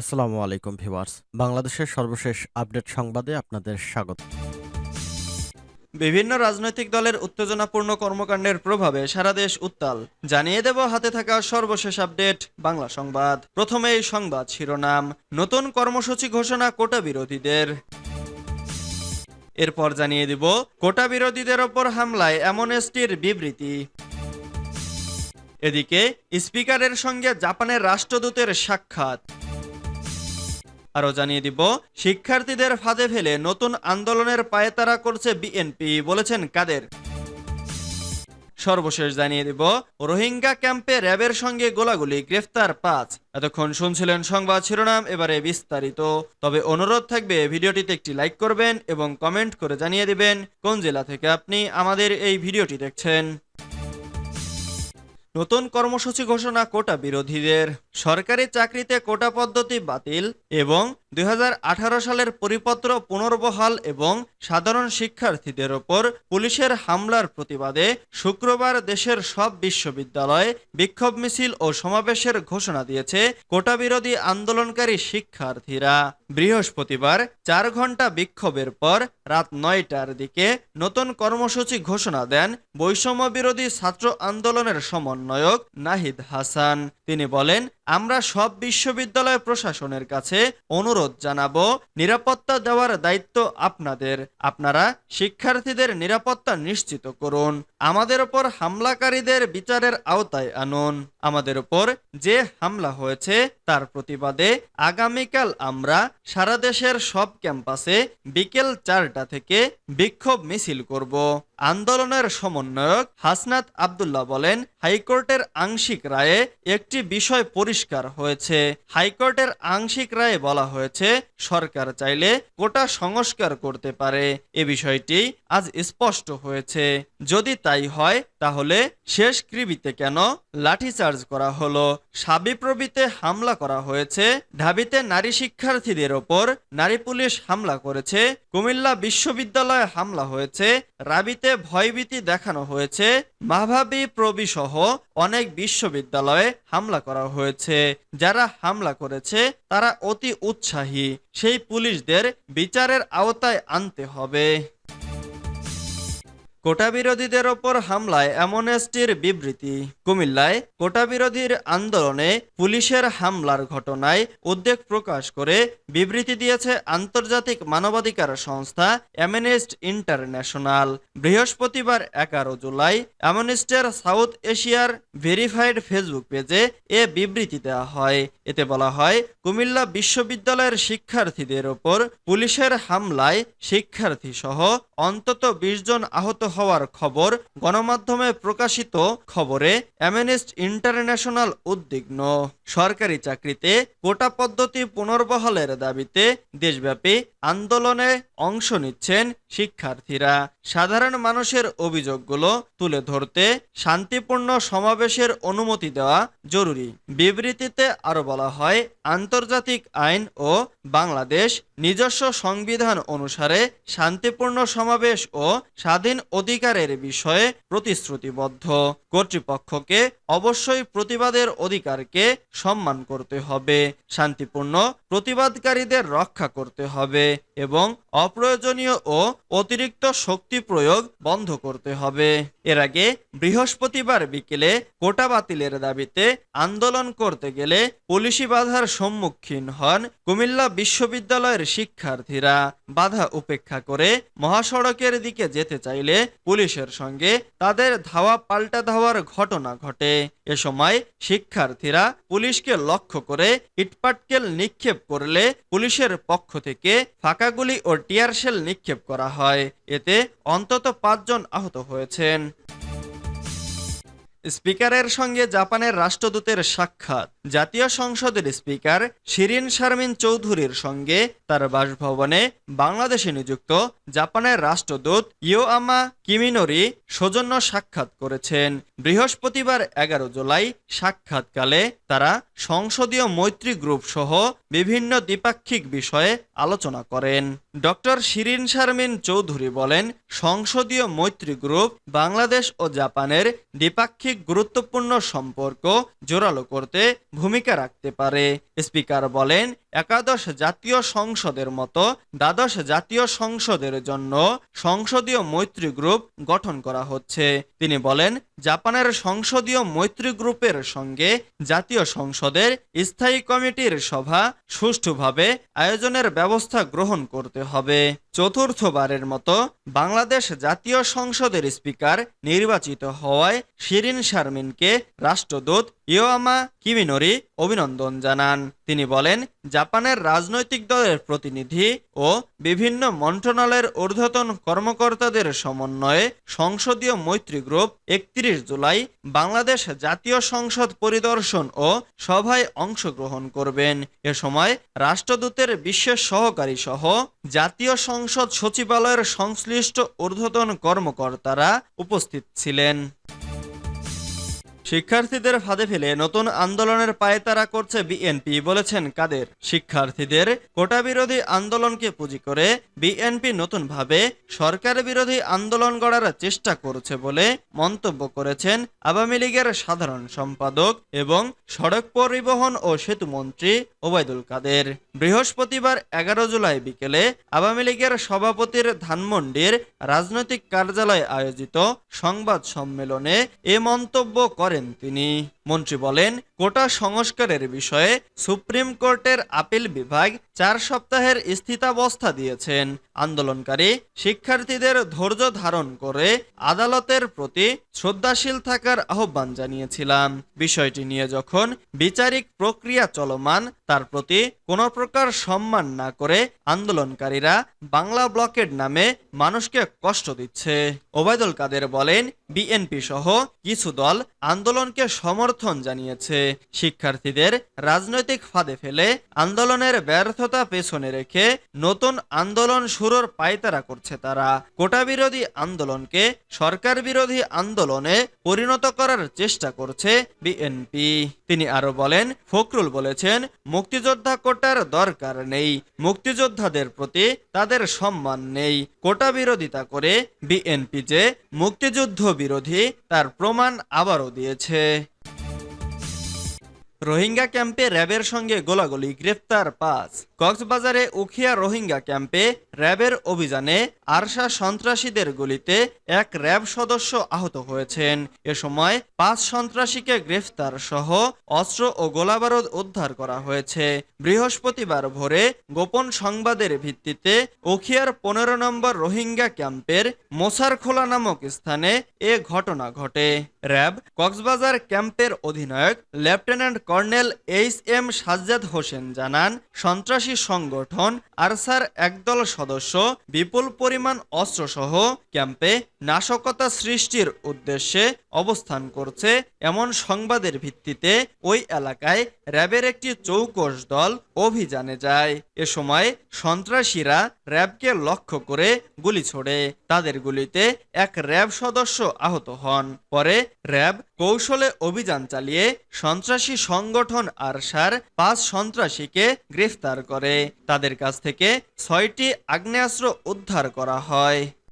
আসসালামু আলাইকুম ভিউয়ার্স। বাংলাদেশের সর্বশেষ আপডেট সংবাদে আপনাদের স্বাগত। বিভিন্ন রাজনৈতিক দলের উত্তেজনাপূর্ণ কর্মকাণ্ডের প্রভাবে সারা দেশ উত্তাল। জানিয়ে দেব, হাতে থাকা সর্বশেষ আপডেট, বাংলা সংবাদ। প্রথমে এই সংবাদ শিরোনাম, নতুন কর্মসূচি ঘোষণা কোটা বিরোধীদের। এরপর জানিয়ে দিব, কোটা বিরোধীদের ওপর হামলায় অ্যামনেস্টির বিবৃতি। এদিকে, স্পিকারের সঙ্গে জাপানের রাষ্ট্রদূতের সাক্ষাৎ। আরও জানিয়ে দিব, শিক্ষার্থীদের ফাঁদে ফেলে নতুন আন্দোলনের পায়তারা করছে বিএনপি, বলেছেন কাদের। সর্বশেষ জানিয়ে দিব, রোহিঙ্গা ক্যাম্পে র্যাবের সঙ্গে গোলাগুলি, গ্রেফতার পাঁচ। এতক্ষণ শুনছিলেন সংবাদ শিরোনাম, এবারে বিস্তারিত। তবে অনুরোধ থাকবে, ভিডিওটিতে একটি লাইক করবেন এবং কমেন্ট করে জানিয়ে দিবেন, কোন জেলা থেকে আপনি আমাদের এই ভিডিওটি দেখছেন। নতুন কর্মসূচি ঘোষণা কোটা বিরোধীদের। সরকারি চাকরিতে কোটা পদ্ধতি বাতিল এবং দুই হাজার আঠারো সালের পরিপত্র পুনর্বহাল এবং সাধারণ শিক্ষার্থীদের ওপর পুলিশের হামলার প্রতিবাদে শুক্রবার দেশের সব বিশ্ববিদ্যালয়ে বিক্ষোভ মিছিল ও সমাবেশের ঘোষণা দিয়েছে কোটা বিরোধী আন্দোলনকারী শিক্ষার্থীরা। বৃহস্পতিবার চার ঘণ্টা বিক্ষোভের পর রাত নয়টার দিকে নতুন কর্মসূচি ঘোষণা দেন বৈষম্য বিরোধী ছাত্র আন্দোলনের সমন্বয়ক নাহিদ হাসান। তিনি বলেন আমরা সব বিশ্ববিদ্যালয় প্রশাসনের কাছে অনুরোধ জানাব, নিরাপত্তা দেওয়ার দায়িত্ব আপনাদের। আপনারা শিক্ষার্থীদের নিরাপত্তা নিশ্চিত করুন। আমাদের ওপর হামলাকারীদের বিচারের আওতায় আনুন। আমাদের ওপর যে হামলা হয়েছে তার প্রতিবাদে আগামীকাল আমরা সারা দেশের সব ক্যাম্পাসে বিকেল চারটা থেকে বিক্ষোভ মিছিল করব। আন্দোলনের সমন্বয়ক হাসনাত আবদুল্লাহ বলেন, হাইকোর্টের আংশিক রায়ে একটি বিষয় পরিষ্কার হয়েছে। হাইকোর্টের আংশিক রায়ে বলা হয়েছে, সরকার চাইলে কোটা সংস্কার করতে পারে। এ বিষয়টি আজ স্পষ্ট হয়েছে। যদি তাই হয় তাহলে শেষ কৃবিতে কেন লাঠিচার্জ করা হলো? সাবিপ্রবিতে হামলা করা হয়েছে, ঢাবিতে নারী শিক্ষার্থীদের ওপর নারী পুলিশ হামলা করেছে, কুমিল্লা বিশ্ববিদ্যালয়ে হামলা হয়েছে, রাবিতে ভয়ভীতি দেখানো হয়েছে, মাভাবি প্রবি সহ অনেক বিশ্ববিদ্যালয়ে হামলা করা হয়েছে। যারা হামলা করেছে, তারা অতি উৎসাহী। সেই পুলিশদের বিচারের আওতায় আনতে হবে। কোটা বিরোধীদের ওপর হামলায় অ্যামনেস্টির বিবৃতি। কুমিল্লায় কোটা বিরোধীর আন্দোলনে পুলিশের হামলার ঘটনায় উদ্বেগ প্রকাশ করে বিবৃতি দিয়েছে আন্তর্জাতিক মানবাধিকার সংস্থা অ্যামনেস্ট ইন্টারন্যাশনাল। বৃহস্পতিবার এগারো জুলাই অ্যামনেস্টের সাউথ এশিয়ার ভেরিফাইড ফেসবুক পেজে এ বিবৃতি দেওয়া হয়। এতে বলা হয়, কুমিল্লা বিশ্ববিদ্যালয়ের শিক্ষার্থীদের ওপর পুলিশের হামলায় শিক্ষার্থী সহ অন্তত বিশ জন আহত হওয়ার খবর গণমাধ্যমে প্রকাশিত খবরে অ্যামনেস্ট ইন্টারন্যাশনাল উদ্বিগ্ন। সরকারি চাকরিতে কোটা পদ্ধতি পুনর্বহালের দাবিতে দেশব্যাপী আন্দোলনে অংশ নিচ্ছেন শিক্ষার্থীরা। সাধারণ মানুষের অভিযোগগুলো তুলে ধরতে শান্তিপূর্ণ সমাবেশের অনুমতি দেওয়া জরুরি। বিবৃতিতে আরও বলা হয়, আন্তর্জাতিক আইন ও বাংলাদেশ নিজস্ব সংবিধান অনুসারে শান্তিপূর্ণ সমাবেশ ও স্বাধীন অধিকারের বিষয়ে প্রতিশ্রুতিবদ্ধ। কর্তৃপক্ষকে অবশ্যই প্রতিবাদের অধিকারকে সম্মান করতে হবে, শান্তিপূর্ণ প্রতিবাদকারীদের রক্ষা করতে হবে এবং অপ্রয়োজনীয় ও অতিরিক্ত শক্তি প্রয়োগ বন্ধ করতে হবে। এর আগে বৃহস্পতিবার বিকেলে কোটা বাতিলের দাবিতে আন্দোলন করতে গেলে পুলিশি বাধার সম্মুখীন হন কুমিল্লা বিশ্ববিদ্যালয়ের শিক্ষার্থীরা বাধা উপেক্ষা করে মহাসড়কের দিকে যেতে চাইলে পুলিশের সঙ্গে তাদের ধাওয়া পাল্টা ধাওয়ার ঘটনা ঘটে। এ সময় শিক্ষার্থীরা পুলিশকে লক্ষ্য করে ইটপাটকেল নিক্ষেপ করলে পুলিশের পক্ষ থেকে ফাঁকাগুলি ও টিয়ারশেল নিক্ষেপ করা হয়। এতে অন্তত পাঁচজন আহত হয়েছেন। স্পিকারের সঙ্গে জাপানের রাষ্ট্রদূতের সাক্ষাৎ। জাতীয় সংসদের স্পিকার শিরিন শারমিন চৌধুরীর সঙ্গে তার বাসভবনে বাংলাদেশে নিযুক্ত জাপানের রাষ্ট্রদূত ইয়োআমা কিমিনোরি সৌজন্য সাক্ষাৎ করেছেন। বৃহস্পতিবার এগারো জুলাই সাক্ষাৎকালে তারা সংসদীয় মৈত্রী গ্রুপ সহ বিভিন্ন দ্বিপাক্ষিক বিষয়ে আলোচনা করেন। ডক্টর শিরিন শারমিন চৌধুরী বলেন, সংসদীয় মৈত্রী গ্রুপ বাংলাদেশ ও জাপানের দ্বিপাক্ষিক গুরুত্বপূর্ণ সম্পর্ক জোরালো করতে ভূমিকা রাখতে পারে। স্পিকার বলেন একাদশ জাতীয় সংসদের মতো দ্বাদশ জাতীয় সংসদের জন্য সংসদীয় মৈত্রী গ্রুপ গঠন করা হচ্ছে। তিনি বলেন, জাপানের সংসদীয় মৈত্রী গ্রুপের সঙ্গে জাতীয় সংসদের স্থায়ী কমিটির সভা সুষ্ঠুভাবে আয়োজনের ব্যবস্থা গ্রহণ করতে হবে। চতুর্থবারের মতো বাংলাদেশ জাতীয় সংসদের স্পিকার নির্বাচিত হওয়ায় শিরিন শারমিনকে রাষ্ট্রদূত ইয়োয়ামা কিমিনোরি অভিনন্দন জানান। তিনি বলেন, জাপানের রাজনৈতিক দলের প্রতিনিধি ও বিভিন্ন মন্ত্রণালয়ের ঊর্ধ্বতন কর্মকর্তাদের সমন্বয়ে সংসদীয় মৈত্রী গ্রুপ একত্রিশ জুলাই বাংলাদেশ জাতীয় সংসদ পরিদর্শন ও সভায় অংশগ্রহণ করবেন। এ সময় রাষ্ট্রদূতের বিশেষ সহকারী সহ জাতীয় সংসদ সচিবালয়ের সংশ্লিষ্ট ঊর্ধ্বতন কর্মকর্তারা উপস্থিত ছিলেন। শিক্ষার্থীদের ফাঁদে ফেলে নতুন আন্দোলনের পায়তারা করছে বিএনপি, বলেছেন কাদের। শিক্ষার্থীদের কোটা বিরোধী আন্দোলনকে পুঁজি করে বিএনপি নতুনভাবে সরকার বিরোধী আন্দোলন গড়ার চেষ্টা করছে বলে মন্তব্য করেছেন আওয়ামী লীগের সাধারণ সম্পাদক এবং সড়ক পরিবহন ও সেতু মন্ত্রী ওবায়দুল কাদের। বৃহস্পতিবার এগারো জুলাই বিকেলে আওয়ামী লীগের সভাপতির ধানমন্ডির রাজনৈতিক কার্যালয়ে আয়োজিত সংবাদ সম্মেলনে এ মন্তব্য করেন। তিনি মন্ত্রী বলেন কোটা সংস্কারের বিষয়ে সুপ্রিম কোর্টের আপিল বিভাগ চার সপ্তাহের স্থিতাবস্থা দিয়েছেন। আন্দোলনকারী শিক্ষার্থীদের ধৈর্য ধারণ করে আদালতের প্রতি শ্রদ্ধাশীল থাকার আহ্বান জানিয়েছিলাম। বিষয়টি নিয়ে যখন বিচারিক প্রক্রিয়া চলমান, তার প্রতি কোনো প্রকার সম্মান না করে আন্দোলনকারীরা বাংলা ব্লকের নামে মানুষকে কষ্ট দিচ্ছে। ওবায়দুল কাদের বলেন, বিএনপি সহ কিছু দল আন্দোলনকে সমর্থন জানিয়েছে। শিক্ষার্থীদের রাজনৈতিক ফাঁদে ফেলে আন্দোলনের ব্যর্থতা পেছনে রেখে নতুন আন্দোলন শুরুর পায়তারা করছে তারা। কোটা বিরোধী আন্দোলনকে সরকার বিরোধী আন্দোলনে পরিণত করার চেষ্টা করছে বিএনপি। তিনি আরও বলেন, ফখরুল বলেছেন, মুক্তিযোদ্ধা কোটার দরকার নেই। মুক্তিযোদ্ধাদের প্রতি তাদের সম্মান নেই। কোটা বিরোধিতা করে বিএনপি যে মুক্তিযুদ্ধ বিরোধী তার প্রমাণ আবারও দিয়েছে। রোহিঙ্গা ক্যাম্পে র্যাবের সঙ্গে গোলাগুলি গ্রেফতার পাঁচ। কক্সবাজারে উখিয়া রোহিঙ্গা ক্যাম্পে র্যাবের অভিযানে আরশা সন্ত্রাসীদের গুলিতে এক র্যাব সদস্য আহত হয়েছেন। এ সময় পাঁচ সন্ত্রাসীকে গ্রেফতার সহ অস্ত্র ও গোলাবারুদ উদ্ধার করা হয়েছে। বৃহস্পতিবার ভোরে গোপন সংবাদের ভিত্তিতে উখিয়ার পনেরো নম্বর রোহিঙ্গা ক্যাম্পের মোসারখোলা নামক স্থানে এ ঘটনা ঘটে। র্যাব কক্সবাজার ক্যাম্পের অধিনায়ক lieutenant colonel H M Sajjad Hossain জানান, সন্ত্রাসী সংগঠন আরসার একদল বিপুল পরিমাণ অস্ত্রসহ ক্যাম্পে নাশকতা সৃষ্টির উদ্দেশ্যে অবস্থান করছে এমন সংবাদের ভিত্তিতে ওই এলাকায় র্যাবের একটি চৌকস দল অভিযানে যায়। এ সময় সন্ত্রাসীরা র্যাবকে লক্ষ্য করে গুলি ছোড়ে। তাদের গুলিতে এক র্যাব সদস্য আহত হন। পরে র্যাব কৌশলে অভিযান চালিয়ে সন্ত্রাসী সংগঠন আরসার পাঁচ সন্ত্রাসীকে গ্রেফতার করে। তাদের কাছ থেকে ছয়টি আগ্নেয়াস্ত্র উদ্ধার করা হয়।